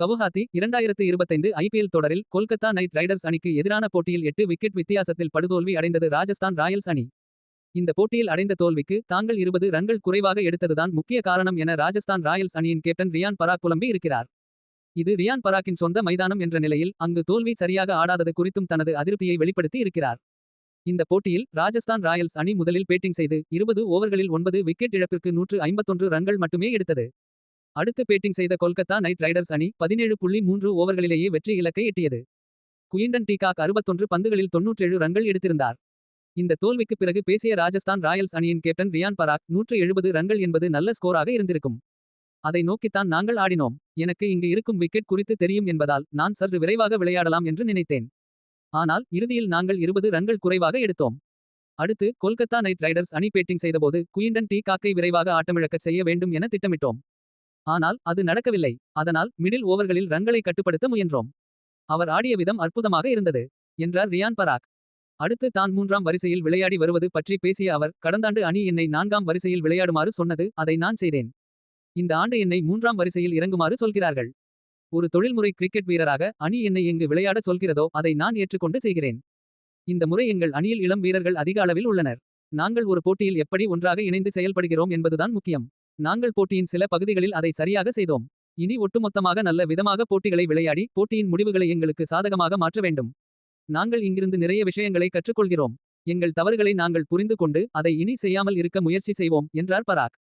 கவுஹாத்தி இரண்டாயிரத்து இருபத்தைந்து ஐபிஎல் தொடரில் கொல்கத்தா நைட் ரைடர்ஸ் அணிக்கு எதிரான போட்டியில் எட்டு விக்கெட் வித்தியாசத்தில் படுதோல்வி அடைந்தது ராஜஸ்தான் ராயல்ஸ் அணி. இந்த போட்டியில் அடைந்த தோல்விக்கு தாங்கள் இருபது ரன்கள் குறைவாக எடுத்ததுதான் முக்கிய காரணம் என ராஜஸ்தான் ராயல்ஸ் அணியின் கேப்டன் ரியான் பராக் புலம்பி இருக்கிறார். இது ரியான் பராக்கின் சொந்த மைதானம் என்ற நிலையில் அங்கு தோல்வி சரியாக ஆடாதது குறித்தும் தனது அதிருப்தியை வெளிப்படுத்தி இருக்கிறார். இந்த போட்டியில் ராஜஸ்தான் ராயல்ஸ் அணி முதலில் பேட்டிங் செய்து இருபது ஓவர்களில் ஒன்பது விக்கெட் இழப்பிற்கு நூற்று ஐம்பத்தொன்று ரன்கள் மட்டுமே எடுத்தது. அடுத்து பேட்டிங் செய்த கொல்கத்தா நைட் ரைடர்ஸ் அணி பதினேழு புள்ளி மூன்று ஓவர்களிலேயே வெற்றி இலக்கை எட்டியது. குயின்டன் டீகாக் அறுபத்தொன்று பந்துகளில் தொன்னூற்றேழு ரன்கள் எடுத்திருந்தார். இந்த தோல்விக்கு பிறகு பேசிய ராஜஸ்தான் ராயல்ஸ் அணியின் கேப்டன் ரியான் பராக் நூற்று எழுபது ரன்கள் என்பது நல்ல ஸ்கோராக இருந்திருக்கும். அதை நோக்கித்தான் நாங்கள் ஆடினோம். எனக்கு இங்கு இருக்கும் விக்கெட் குறித்து தெரியும் என்பதால் நான் சற்று விரைவாக விளையாடலாம் என்று நினைத்தேன். ஆனால் இறுதியில் நாங்கள் இருபது ரன்கள் குறைவாக எடுத்தோம். அடுத்து கொல்கத்தா நைட் ரைடர்ஸ் அணி பேட்டிங் செய்தபோது குயின்டன் டீ காக்கை விரைவாக ஆட்டமிழக்கச் செய்ய வேண்டும் என திட்டமிட்டோம். ஆனால் அது நடக்கவில்லை. அதனால் மிடில் ஓவர்களில் ரன்களை கட்டுப்படுத்த முயன்றோம். அவர் ஆடிய விதம் அற்புதமாக இருந்தது. என்றார் ரியான் பராக். அடுத்து தான் மூன்றாம் வரிசையில் விளையாடி வருவது பற்றி பேசிய அவர் கடந்தாண்டு அணி என்னை நான்காம் வரிசையில் விளையாடுமாறு சொன்னது அதை நான் செய்தேன். இந்த ஆண்டு என்னை மூன்றாம் வரிசையில் இறங்குமாறு சொல்கிறார்கள். ஒரு தொழில்முறை கிரிக்கெட் வீரராக அணி என்னை எங்கு விளையாட சொல்கிறதோ அதை நான் ஏற்றுக்கொண்டு செய்கிறேன். இந்த முறை எங்கள் அணியில் இளம் வீரர்கள் அதிக அளவில் உள்ளனர். நாங்கள் ஒரு போட்டியில் எப்படி ஒன்றாக இணைந்து செயல்படுகிறோம் என்பதுதான் முக்கியம். நாங்கள் போட்டியின் சில பகுதிகளில் அதை சரியாக செய்தோம். இனி ஒட்டுமொத்தமாக நல்ல விதமாக போட்டிகளை விளையாடி போட்டியின் முடிவுகளை எங்களுக்கு சாதகமாக மாற்ற வேண்டும். நாங்கள் இங்கிருந்து நிறைய விஷயங்களை கற்றுக்கொள்கிறோம். எங்கள் தவறுகளை நாங்கள் புரிந்து கொண்டு அதை இனி செய்யாமல் இருக்க முயற்சி செய்வோம் என்றார் பராக்.